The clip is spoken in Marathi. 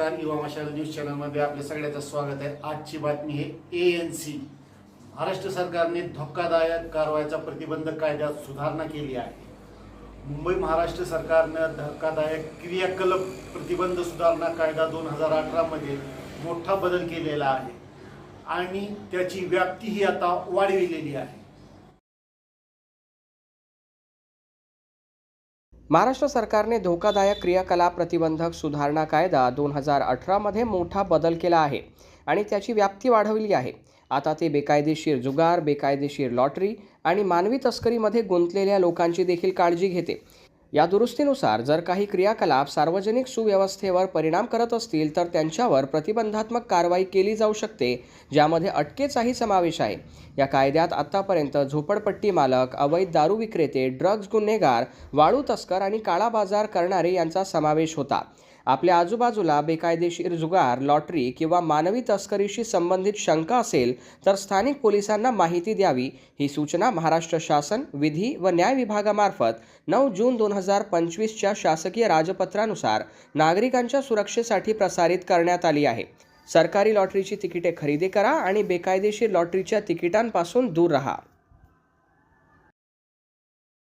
नमस्कार. युवा मशाल न्यूज चॅनलमध्ये आपल्या सगळ्याचं स्वागत आहे. आजची बातमी हे ए एन सी महाराष्ट्र सरकारने धोकादायक कारवायाचा प्रतिबंध कायद्यात सुधारणा केली आहे. मुंबई महाराष्ट्र सरकारनं धोकादायक क्रियाकलाप प्रतिबंध सुधारणा कायदा दोन हजार अठरामध्ये मोठा बदल केलेला आहे. आणि त्याची व्याप्तीही आता वाढविलेली आहे. महाराष्ट्र सरकारने धोकादायक क्रियाकलाप प्रतिबंधक सुधारणा कायदा दोन हजार अठरामध्ये मोठा बदल केला आहे आणि त्याची व्याप्ती वाढवली आहे. आता ते बेकायदेशीर जुगार बेकायदेशीर लॉटरी आणि मानवी तस्करीमध्ये गुंतलेल्या लोकांची देखील काळजी घेते. या दुरुस्तीनुसार जर काही क्रियाकलाप सार्वजनिक सुव्यवस्थेवर परिणाम करत असतील तर त्यांच्यावर प्रतिबंधात्मक कारवाई केली जाऊ शकते ज्यामध्ये अटकेचाही समावेश आहे. या कायद्यात आत्तापर्यंत झोपडपट्टी मालक अवैध दारू विक्रेते ड्रग्ज गुन्हेगार वाळू तस्कर आणि काळा बाजार करणारे यांचा समावेश होता. आपल्या आजूबाजूला बेकायदेशीर जुगार लॉटरी किंवा मानवी तस्करीशी संबंधित शंका असेल तर स्थानिक पोलिसांना माहिती द्यावी. ही सूचना महाराष्ट्र शासन विधी व न्याय विभागामार्फत नऊ जून दोन हजार पंचवीसच्या शासकीय राजपत्रानुसार नागरिकांच्या सुरक्षेसाठी प्रसारित करण्यात आली आहे. सरकारी लॉटरीची तिकिटे खरेदी करा आणि बेकायदेशीर लॉटरीच्या तिकिटांपासून दूर राहा.